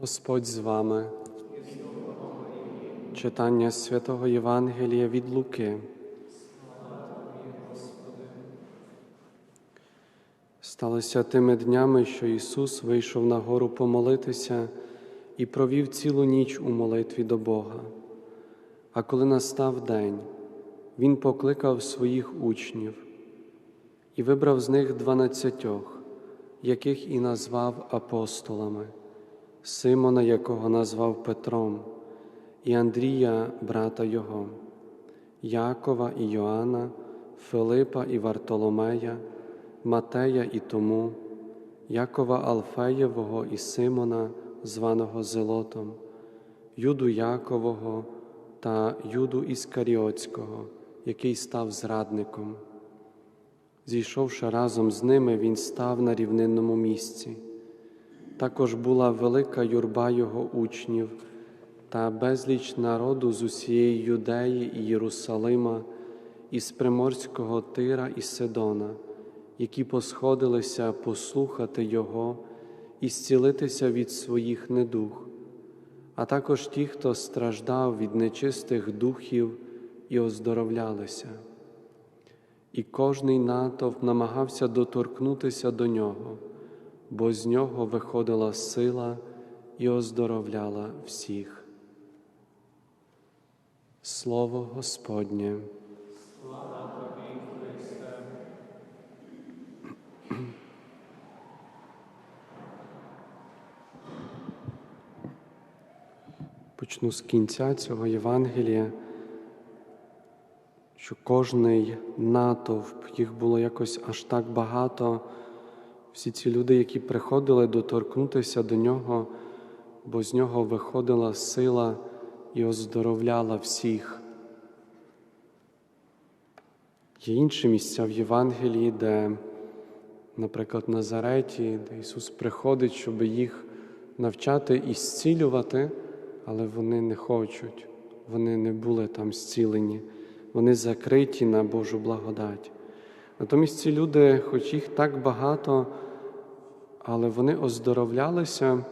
Господь з вами. Читання святого Євангелія від Луки. Сталося тими днями, що Ісус вийшов на гору помолитися і провів цілу ніч у молитві до Бога. А коли настав день, Він покликав своїх учнів і вибрав з них дванадцятьох, яких і назвав апостолами. Симона, якого назвав Петром, і Андрія, брата Його, Якова і Йоанна, Филипа і Вартоломея, Матея і Тому, Якова Алфеєвого і Симона, званого Зелотом, Юду Якового та Юду Іскаріотського, який став зрадником. Зійшовши разом з ними, він став на рівнинному місці. Також була велика юрба його учнів та безліч народу з усієї Юдеї і Єрусалима, із Приморського Тира і Сидона, які посходилися послухати Його і зцілитися від своїх недух, а також ті, хто страждав від нечистих духів і оздоровлялися. І кожний натовп намагався доторкнутися до нього бо з нього виходила сила і оздоровляла всіх. Слово Господнє. Почну з кінця цього Євангелія, що кожний натовп, їх було якось аж так багато всі ці люди, які приходили доторкнутися до нього, бо з нього виходила сила і оздоровляла всіх. Є інші місця в Євангелії, де, наприклад, в Назареті, де Ісус приходить, щоб їх навчати і зцілювати, але вони не хочуть, вони не були там зцілені, вони закриті на Божу благодать. Натомість ці люди, хоч їх так багато, але вони оздоровлялися.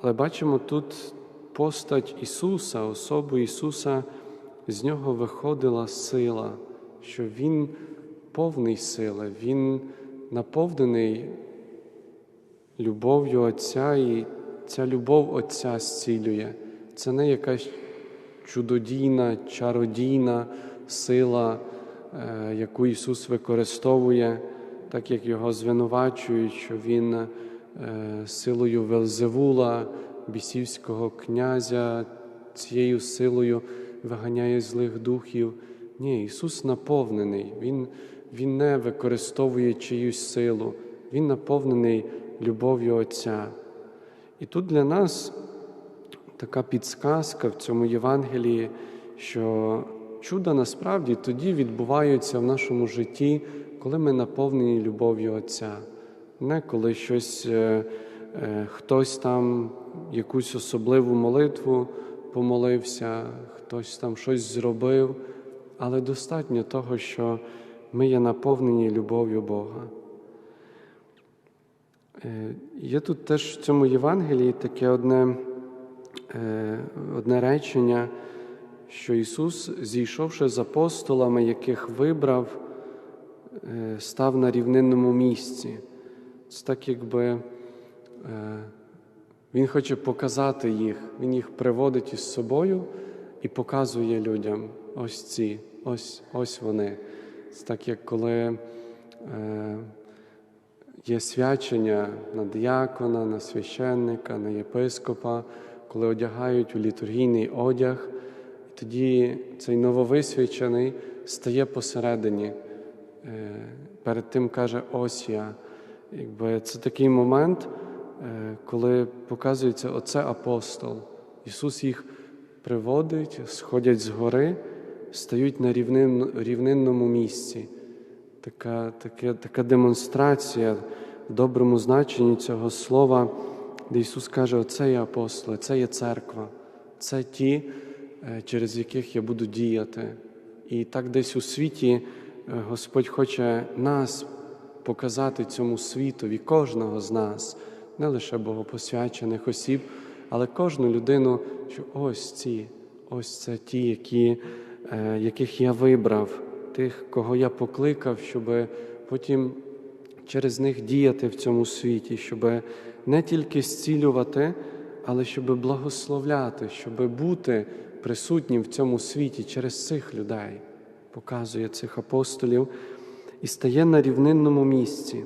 Але бачимо тут постать Ісуса, особу Ісуса, з нього виходила сила, що Він повний сили, Він наповнений любов'ю Отця, і ця любов Отця зцілює. Це не якась чудодійна, чародійна сила, е, яку Ісус використовує так як його звинувачують, що він е, силою Велзевула, бісівського князя, цією силою виганяє злих духів. Ні, Ісус наповнений, Він, Він не використовує чиюсь силу, Він наповнений любов'ю Отця. І тут для нас така підсказка в цьому Євангелії, що чуда насправді тоді відбуваються в нашому житті, коли ми наповнені любов'ю Отця, не коли щось е, е, хтось там якусь особливу молитву помолився, хтось там щось зробив, але достатньо того, що ми є наповнені любов'ю Бога. Е, є тут теж в цьому Євангелії таке одне, одне речення, що Ісус, зійшовши з апостолами, яких вибрав, став на рівнинному місці. Це так, якби е, Він хоче показати їх, Він їх приводить із собою і показує людям ось ці, ось ось вони. Це так, як коли е, є свячення на діакона, на священника, на єпископа, коли одягають у літургійний одяг, тоді цей нововисвячений стає посередині. Е, перед тим каже ось я. Якби Це такий момент, е, коли показується оце апостол. Ісус їх приводить, сходять з гори, стають на рівнинному місці. Така, така, така демонстрація в доброму значенні цього слова, де Ісус каже, оце є апостоли, це є церква, це ті, е, через яких я буду діяти. І так десь у світі. Е, Господь хоче нас показати цьому світові, кожного з нас, не лише богопосвячених осіб, але кожну людину, що ось ці, ось це ті, які, е, яких я вибрав, тих, кого я покликав, щоб потім через них діяти в цьому світі, щоб не тільки зцілювати, але щоб благословляти, щоб бути присутнім в цьому світі через цих людей, показує цих апостолів і стає на рівнинному місці.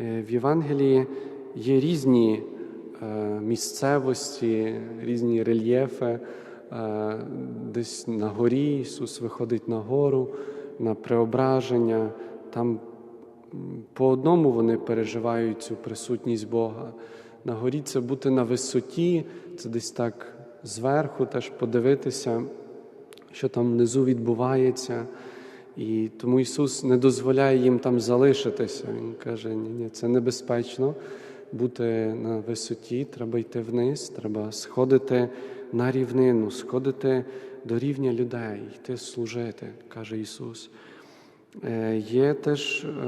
Е, В Євангелії є різні е, місцевості, різні рельєфи. Е, Десь на горі Ісус виходить на гору, на преображення. Там по одному вони переживають цю присутність Бога. На горі це бути на висоті, це десь так зверху теж подивитися, що там внизу відбувається. І тому Ісус не дозволяє їм там залишитися. Він каже: ні, ні, це небезпечно бути на висоті, треба йти вниз, треба сходити на рівнину, сходити до рівня людей, йти служити, каже Ісус. Е, Є теж е,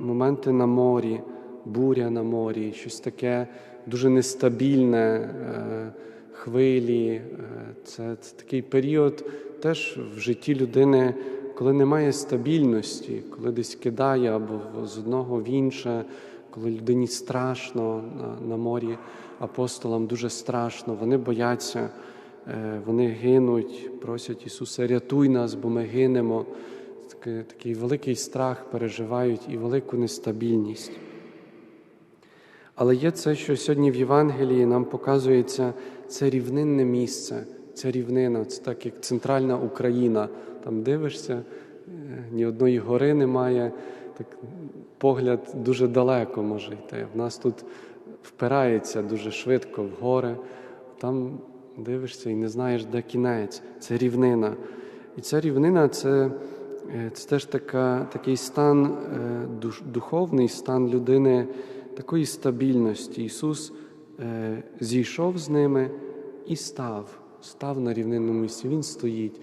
моменти на морі, буря на морі, щось таке дуже нестабільне, е, хвилі. Е, Це, такий період теж в житті людини, коли немає стабільності, коли десь кидає або з одного в інше, коли людині страшно на, на морі, апостолам дуже страшно, вони бояться, е, вони гинуть, просять Ісуса, рятуй нас, бо ми гинемо. Такий великий страх переживають і велику нестабільність. Але є це, що сьогодні в Євангелії нам показується це рівнинне місце, це рівнина, це так як центральна Україна. Там дивишся, е, ні одної гори немає, так погляд дуже далеко може йти. В нас тут впирається дуже швидко в гори, там дивишся і не знаєш, де кінець. Це рівнина. І ця рівнина це, е, це теж така, такий стан, е, духовний стан людини, такої стабільності. Ісус зійшов з ними і став, став на рівнинному місці. Він стоїть.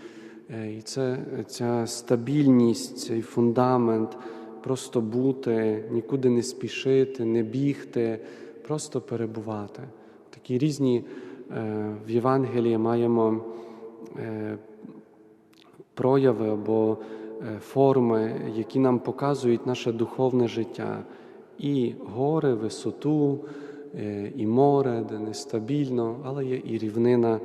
Е, І це ця стабільність, цей фундамент, просто бути, нікуди не спішити, не бігти, просто перебувати. Такі різні е, в Євангелії маємо е, прояви або е, форми, які нам показують наше духовне життя. І гори, висоту, е, і море, де нестабільно, але є і рівнина,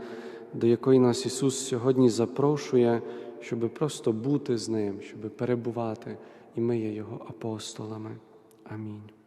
до якої нас Ісус сьогодні запрошує, щоб просто бути з Ним, щоб перебувати, і ми є Його апостолами. Амінь.